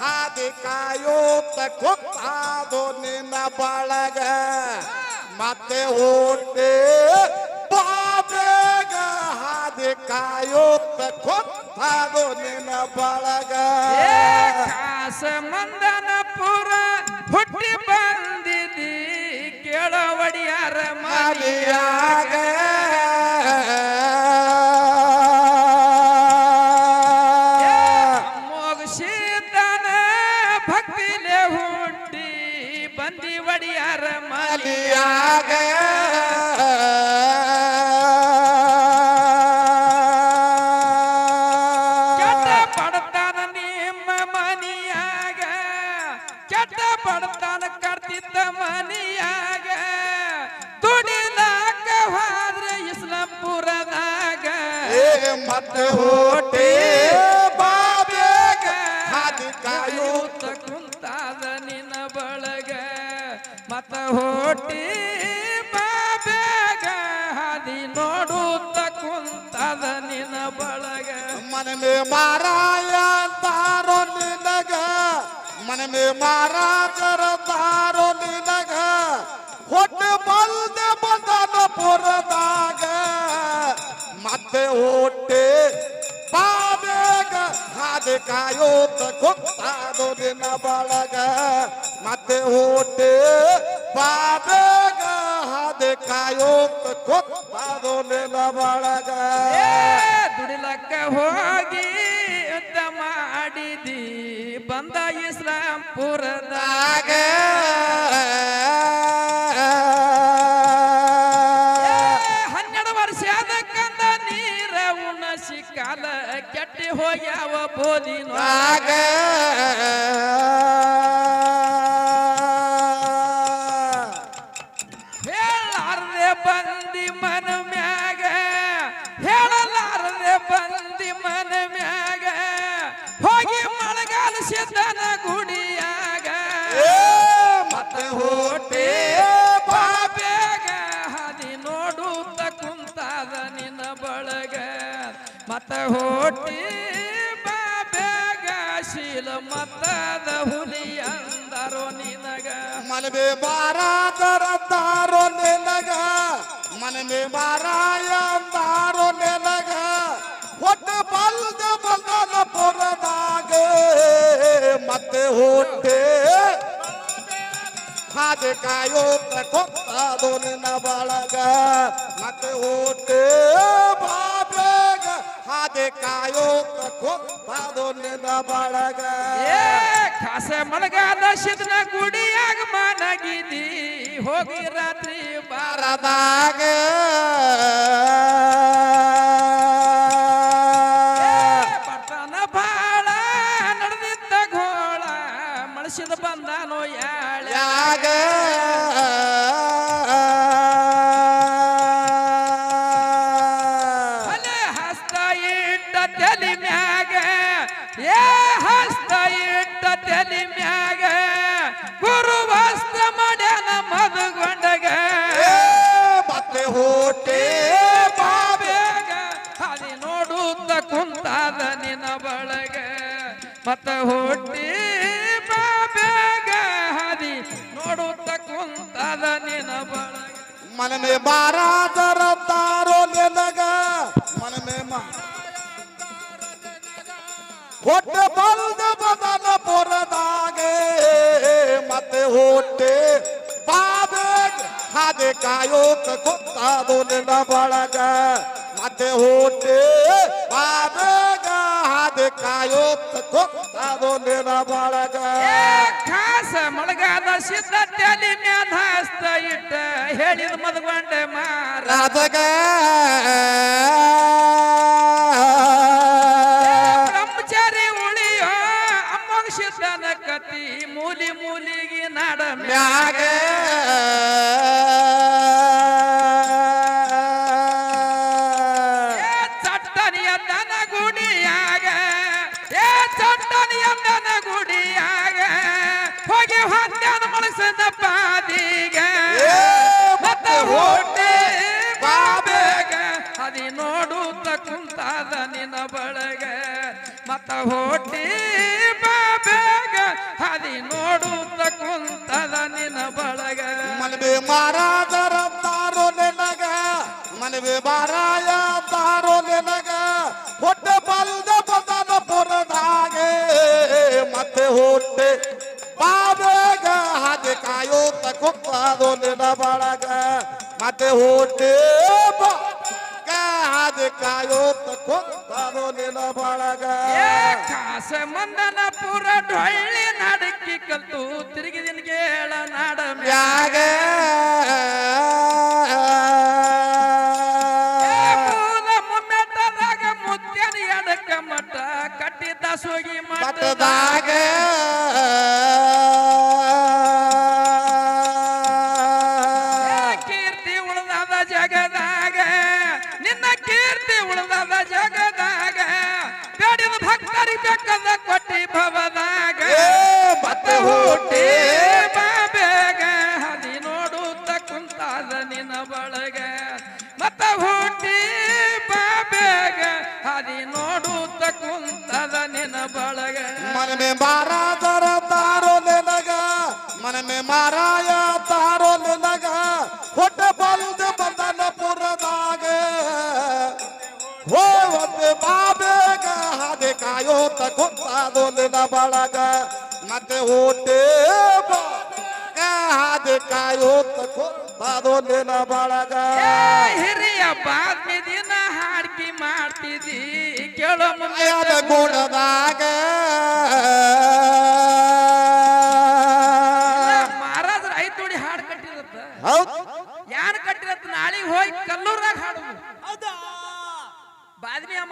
ಹಾದಿ ಕಾಯೋತ ಕೊತ್ತಾದು ನಿನ್ನ ಬಳಗ. ಮತ್ತೆ ಓಟೆ ಬಾಬೇಗ ಹಾದಿ ಕಾಯೋತ ಕೊತ್ತಾದು ನಿನ್ನ ಬಳಗ. ಏ ಕಾಸ ಮಂದನಪುರ ಹುಟ್ಟಿ ಬಂದಿದಿ, ಕೇಳ ಒಡಿಯಾರ ಕರ್ತಿದ್ದ ಮನಿಯಾಗ ದುಡಿಲಾಕ ಹೋದ್ರೆ ಇಸ್ಲಾಂಪುರದಾಗ. ಮತ್ತೆ ಹೋಟೆ ಬಾಬೇಗ ಕಾಯುತ್ತ ಕುಂತಾದ ನಿನ್ನ ಬಳಗ. ಮತ್ತ ಹೋಟಿ ಬಾಬೇಗ ಹಾದಿ ನೋಡುತ್ತ ಕುಂತಾದ ನಿನ್ನ ಬಳಗ. ಮನಮೆ ಮಾರಾಯ ತಾರೋ ನಿನಗ ಮನಮೆ ಮಾರಾಜರ ತಾರೋ ನಿನಗ ಹೊಟ್ಟೆ ಬಲ್ದೆ ಬಂದನ ಪುರದಾಗ ಮತ್ತೆ ಹೊಟ್ಟೆ ಬಾಬೇಗ ಹಾದೆ ಕಾಯೋತ ಗೊತ್ತಾದೋ ದಿನ ಬಳಗ. ಮತ್ತೆ ಹೊಟ್ಟೆ ಬಾಬೇಗ ಹಾದೆ ಕಾಯೋತ ಗೊತ್ತಾದೋ ದಿನ ಬಳಗ. ದುಡಿಲಕ್ಕ ಹೋಗಿ ಯುದ್ಧ ಮಾಡಿದಿ. ಬಂದ ಇಸ್ಲಾಂಪುರದಾಗ ಹೋಟಿ ಬಾಬೇಗ ಶೀಲ ಮತ್ತದ ಹುಲಿ ಅಂದರೋ ನಿನಗ ಮನಬೆ ಮಾರಾದರ ತಾರೋ ನೆನಗ ಮನಮೆ ಮಾರಾಯ ತಾರೋ ನೆನಗ ಹೊಟ್ಟೆ ಬಲ್ದ ಬಂದನ ಪುರದಾಗ ಮತ್ತೆ ಹೊಟ್ಟೆ ಹಾದೆ ಕಾಯೋತ ಕೊತ್ತಾದೋ ನಿನ್ನ ಬಳಗ ಮತ್ತೆ ಹೊಟ್ಟೆ ಬಾಬೇಗ ಹಾದೆ ಕಾಯೋತ ಕೊತ್ತಾದೋ ನಿನ್ನ ಬಳಗ. ಏ ಕಾಸ ಮಳಗಾದ ಸಿದ್ನ ಗುಡಿಯಾಗ ಮನಗಿದಿ. ಹೋಗಿ ರಾತ್ರಿ ಬಾರ ಬಾರದಾಗ ಪಟ್ಟಣ ಬಾಳ ನಡೆದಿದ್ದ ಘೋಳ. ಮಳಸಿದ ಬಂದಾನೋ ಯಾಳ. ಯಾಗ ಹೊಟ್ಟೆ ಬಲ್ದ ಬದನ ಪುರದಾಗೆ ಮತ್ತೆ ಹೊಟ್ಟೆ ಬಾಬೇಗ ಹಾದೆ ಕಾಯೋತ ಗೊತ್ತಾದು ನಿನ್ನ ಬಳಗ ಮತ್ತೆ ಹೊಟ್ಟೆ ಬಾಬೇಗ ಹಾದೆ ಕಾಯೋತ ಗೊತ್ತಾದು ನಿನ್ನ ಬಳಗ ಏ ಖಾಸ ಮಳಗಾದ ಸಿದ್ಧ ತಲಿ ಮ್ಯಾದ ಹಸ್ತ ಇಟ್ಟ ಹೇಳಿದ ಮದ್ಗೊಂಡೆ ಮಾರ ಹತ್ಯಾನ ಪಾದಿಗೆ ಮತ್ತ ಹೊಟ್ಟೆ ಬಾಬೇಗ. ಅದಿ ನೋಡುತ್ತ ಕುಂತಾದ ನಿನ್ನ ಬಳಗ. ಮತ್ತ ಹೊಟ್ಟಿ ಬಾಬೇಗ. ನೋಡುತ್ತ ಕುಂತದ ನಿನ್ನ ಬಳಗ. ಮನವಿ ಮಾರಾದರ ತಾರೋ ನಿನಗ. ಮನವಿ ಮಾರಾಯ ತಾರೋ ನಿನಗ. ಹೊಟ್ಟೆ ಬಲ್ದ ಬದನ ಪುರದಾಗೆ. ಮತ್ತೆ ಹೊಟ್ಟೆ ಕುಂತಾದೋ ನಿನ ಬಳಗ. ಮತ್ತೆ ಹೊಟ್ಟೆ ಬಾಗ ಹಾಗೆ ಕಾಯೋತ ಕುಂತಾದೋ ನಿನ ಬಳಗ. ಕಾಸ ಮಂದನ ಪುರ ಡೊಳ್ಳಿ ನಡಕ್ಕಿ ಕಲ್ತು. ತಿರುಗಿ ಕೇಳ ನಾಡ ಮ್ಯಾಗ. ಮಟ್ಟ. ಕಟ್ಟಿದ್ದ ಸೋಗಿ ಮಟ್ಟದಾಗ. ಬೇಕದ ಕೊಟ್ಟಿ ಭವದಾಗ. ಮತ್ತೆ ಹುಟ್ಟಿ. ಬೇಗ. ಹದಿ ನೋಡುತ್ತ ಕುಂತಾದ ನಿನ್ನ ಬಳಗ. ಮತ್ತ ಹುಟ್ಟಿ ಬೇಗ. ಹದಿ ನೋಡುತ್ತ ಕುಂತಾದ ನಿನ್ನ ಬಳಗ. ಮನಮೆ ಮಾರಾದರ ತಾರೋ ನಿನಗ. ಮನಮೆ ಮಾರಾಯ ತಾರೋ ಕಾಯೋತ ಕುಂತಾದೋ ನಿನ ಬಳಗ. ಮತ್ತೆ ಬಾಗ ಕಾಯೋ ಕಾಯೋತ ಕುಂತಾದೋ ನಿನ ಬಳಗ. ಹಿರಿಯ ಬಾದ್ಮಿ ದಿನ ಹಾಡ್ಕಿ ಮಾಡ್ತಿದ್ದಿ ಕೇಳೋ ಮುಂದೆ ಗುಣದಾಗ.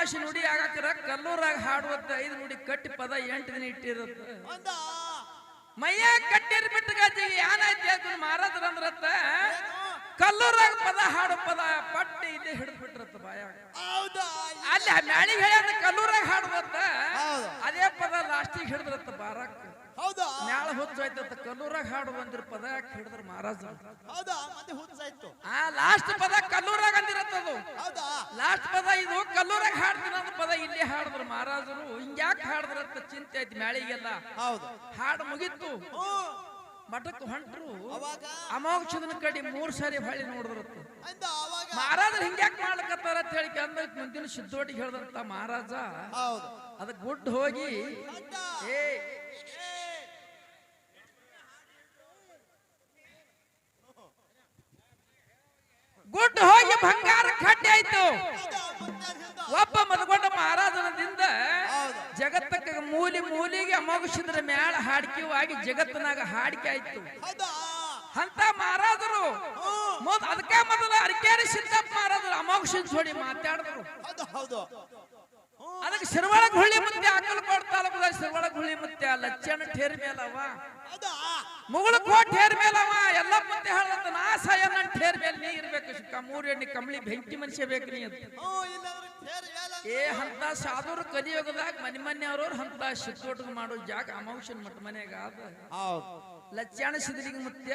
ಅಮಾಶಿ ನುಡಿ ಆಗಾಕರ ಕಲ್ಲೂರಾಗ ಹಾಡುವಂತ ಐದು ನುಡಿ ಕಟ್ಟಿ ಪದ ಎಂಟು ದಿನ ಇಟ್ಟಿರತ್ತ. ಮೈಯ ಕಟ್ಟಿರ್ ಬಿಟ್ಟು ಗಜ್ಜಿಗೆ ಏನಾಯ್ತು ಮಾರದ್ರ ಮಹಾರಾಜರ ಅಂದ್ರತ್ತ ಕಲ್ಲೂರಾಗ ಪದ ಹಾಡು ಪದ ಪಟ್ಟಿ ಇದೆ ಹಿಡಿದು ಬಿಟ್ಟಿರತ್ತ ಬಾಯ ಅಲ್ಲಿ ಮ್ಯಾಳಿಗೆ ಹೇಳ ಕಲ್ಲೂರಾಗ ಹಾಡುವಂತ. ಅದೇ ಪದ ಲಾಸ್ಟಿಗೆ ಹಿಡಿದ್ರತ್ತ ಬಾರಾಕ್ ಹೌದಾ ಮ್ಯಾಳ ಹೊಚ್ಚೋಯ್ತತ್ತ ಕಲ್ಲೂರಾಗ ಹಾಡು ಬಂದಿರ ಪದ ಹಿಡಿದ್ರ ಮಹಾರಾಜ. ಹೌದಾ? ಮತ್ತೆ ಹುಚ್ಚಾಯ್ತು ಆ ಲಾಸ್ಟ್ ಪದ ಕಲ್ಲೂರಾಗ ಅಂದಿರತ್ತದು ಹೌದಾ? ಲಾಸ್ಟ್ ಪದ ಇದು ಕಲ್ಲೂರಾಗ ಹಾಡ್ತೀನಿ ಪದ ಇಲ್ಲಿ ಹಾಡಿದ್ರು ಮಹಾರಾಜರು. ಹಿಂಗ್ಯಾಕೆ ಹಾಡಿದ್ರತ್ತ ಚಿಂತೆ ಆಯ್ತು ಮ್ಯಾಳಿಗೆಲ್ಲ. ಹೌದು. ಹಾಡು ಮುಗಿತ್ತು. ಮಠಕ್ಕೆ ಹೊಂಟ್ರು. ಅವಾಗ? ಅಮೋಕ್ಷದನ ಕಡೆ ಮೂರ್ ಸಾರಿ ಹೊಳ್ಳಿ ನೋಡಿದ್ರತ್ತ ಮಹಾರಾಜರು ಹಿಂಗ್ಯಾಕ್ ಮಾಡ್ಲಕತ್ತಾರ ಅಂತ ಹೇಳಿ ಅಂದ ಮುಂದಿನ ಸಿದ್ದೋಟಿಗೆ ಹೇಳ್ದಂತ ಮಹಾರಾಜ. ಹೌದು. ಅದಕ್ಕೆ ಗುಡ್ ಹೋಗಿ ಏ ಗುಡ್ ಹೋಗಿ ಬಂಗಾರ ಕಡ್ಡಿ ಆಯ್ತು. ಒಬ್ಬ ಮದಗೊಂಡ ಮಹಾರಾಜನದಿಂದ. ಜಗತ್ತಕ್ಕ ಮೂಲಿ ಮೂಲಿಗೆ ಅಮೋಘಿಸಿದ್ರ ಮ್ಯಾಳ ಹಾಡಿಕೆವಾಗಿ ಜಗತ್ತಿನಾಗ ಹಾಡಿಕೆ ಆಯ್ತು. ಅಂತ ಮಹಾರಾಜರು. ಮೊದ್ ಅದಕ್ಕೆ ಮೊದಲು ಅರಕೇರಿ ಸಿದ್ದಪ್ಪ ಮಹಾರಾಜರು ಅಮೋಘ ಜೋಡಿ ಮಾತಾಡಿದ್ರು. ಅದಕ್ಕೆ ಶಿರ್ವಳಗ್ ಹುಳ್ಳಿ ಮುಂದೆ ಅಕ್ಕಲಕೋಟ್ ತಾಲೂಕದ ಮುತ್ತೆ ಲಚ್ಚಣ ಠೇರ್ ಮೇಲವ? ಮುಗಳ ಕೋಟ್ ಠೇರ್ ಮೇಲವ? ಎಲ್ಲ ಮುತ್ತೆ ಹೇಳಂತ ನಾ ಸಾಯನ್ನ ಠೇರ್ ಮೇಲೆ ನೀ ಇರ್ಬೇಕು ಶಿಕ್ಕ ಮೂರು ಎಣ್ಣೆ ಕಂಬಳಿ ಬೆಂಕಿ ಮನುಷ್ಯ ಬೇಕು ನೀ ಏ ಹಂತ ಸಾಧುರು ಕಲಿಯೋಗದಾಗ ಮನೆ ಮನೆ ಅವ್ರವ್ರು ಹಂತ ಶಿದ್ದೋಟದ ಮಾಡೋ ಜಾಗ ಅಮೌಷನ್ ಮಟ್ಟ ಮನೆಗ ಆದ. ಹೌದು. ಲಚ್ಚಾಣ ಸಿದ್ಲಿಂಗ ಮುತ್ಯ.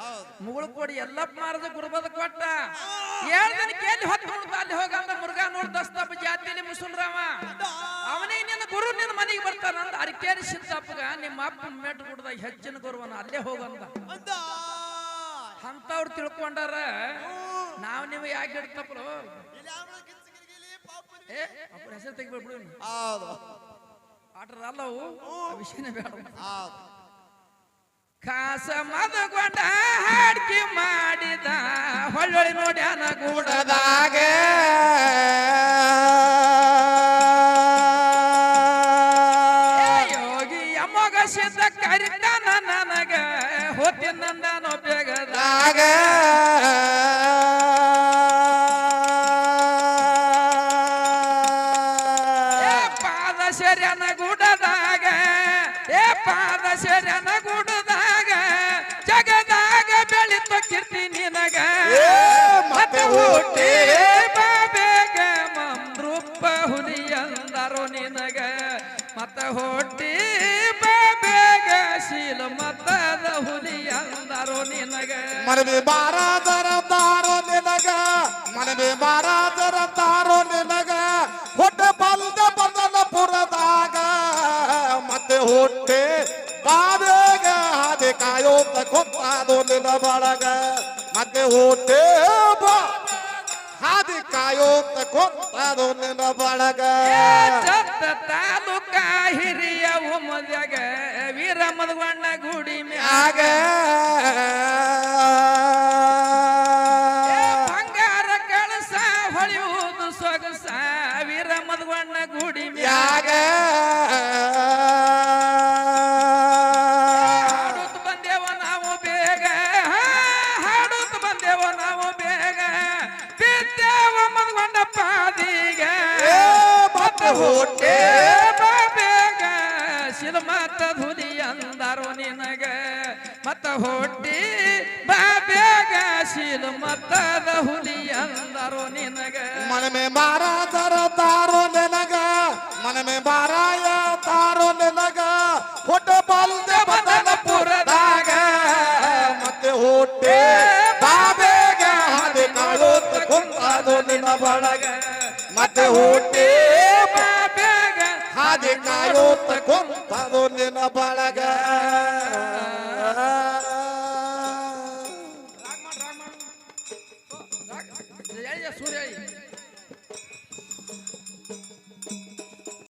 ಹೌದು. ಮುಗುಳು ಕೊಡಿ ಎಲ್ಲಪ್ಪ ಮಾರದ ಗುರುಬದ ಕೊಟ್ಟ. ದಿನಕ್ಕೆ ಎಲ್ಲಿ ಹೊತ್ತು ನೋಡ್ತಾ ಅಲ್ಲಿ ಅಂತ ಮುರುಘಾ ನೋಡ್ ದಸ್ತಪ್ಪ ಜಾತಿಯಲ್ಲಿ ಮುಸುಲ್ರಾವ ಅವನೇ ನಿನ್ನ ಗುರು ನಿನ್ನ ಮನೆಗೆ ಬರ್ತಾನ ಅಂದ. ಅರಿಕೇರಿ ಸಿದ್ದಪ್ಪಗ ನಿಮ್ಮ ಅಪ್ಪ ಮೇಟ್ ಕುಡ್ದ ಹೆಚ್ಚಿನ ಗುರುವನ ಅಲ್ಲೇ ಹೋಗಂದ ಅಂತವ್ರು ತಿಳ್ಕೊಂಡಾರ ನಾವ್ ನೀವು ಯಾಕೆ ಹಿಡ್ತಪ್ಪಲು ಇಲ್ಲಿ ಆಮೇಲೆ ಕಿಚ್ಚಿಗಿರಿಗಿಲಿ ಪಾಪುರಿ. ಏ ಅಪ್ಪ ಹೆಸರು ತೆಗಿಬಿಡ್ಬಿಡು ವಿಷಯನೇ ಬೇಡ. ಕಾಸ ಮದಗೊಂಡ ಹಾಡ್ಕಿ ಮಾಡಿದ ಹೊಳ್ಳೊಳಿ ನೋಡ್ಯಾನ ಗೂಡದಾಗ. ಏ ಯೋಗಿ ಅಮ್ಮಗ ಸಿದ್ಧ ಕರಿತಾನ ನನಗ ಹೊತ್ತಿನಂದ ಬೇಗದ ಮಂದ್ರೂಪ ಹುಲಿಯಂದರು ನಿನಗ, ಮತ್ತ ಹೊಟ್ಟಿ ಬಾಬೇಗ ಶೀಲ ಮತದ ಹುಲಿಯಂದರು ನಿನಗ. ಮನವಿ ಬಾರಾದರ ತಾರೋ ನಿನಗ, ಮನವಿ ಬಾರಾದರ ತಾರೋ ನಿನಗ, ಹೊಟ್ಟೆ ಬಲ್ದ ಬಂದನ ಪುರದಾಗ ಮತ್ತೆ ಹೊಟ್ಟೆ ಬಾಬೇಗ ಕಾಯೋತ ಕೊತ್ತಾದು ನಿನ್ನ ಬಳಗ. ಮತ್ತೆ ಹೋಟೆ ಬಾ ಹಾದಿ ಕಾಯೋತ ಕೊತ್ತಾದು ನಿನ್ನ ಬಳಗ. ತಾಲೂಕ ಹಿರಿಯ ಒಮ್ಮದ್ಯಾಗ ವೀರ ಮದಗೊಂಡ ಗುಡಿ ಮ್ಯಾಗ. ಶಿಲ್ಮತ್ತ ಧುನಿ ಅಂದರು ನಿನಗ. ಮತ ಹೊಟ್ಟಿ ಬಾ ಮತದ ಹುಲಿ ಅಂದರು ನಿನಗ. ಮನಮೆ ಮಾರಾದರ ತಾರೋ ನೆನಗ, ಮನಮೆ ಮಾರಾಯ ತಾರೋ ನೆನಗ. ಹೊಟ್ಟೆ ಬಲ್ದೆ ಬದನಪುರದಾಗ ಮತ್ತೆ ಹೊಟ್ಟೆ ಬಾಬೇಗ ಹಾದಿ ಕಾಳು ಕುಂತಾದು ನಿನ್ನ ಬಳಗ. ಮತ್ತೆ ಹೊಟ್ಟೆ ಹಾದಿ ಕಾಯೋತ ಕುಂತಾದು ನಿನ್ನ ಬಳಗ.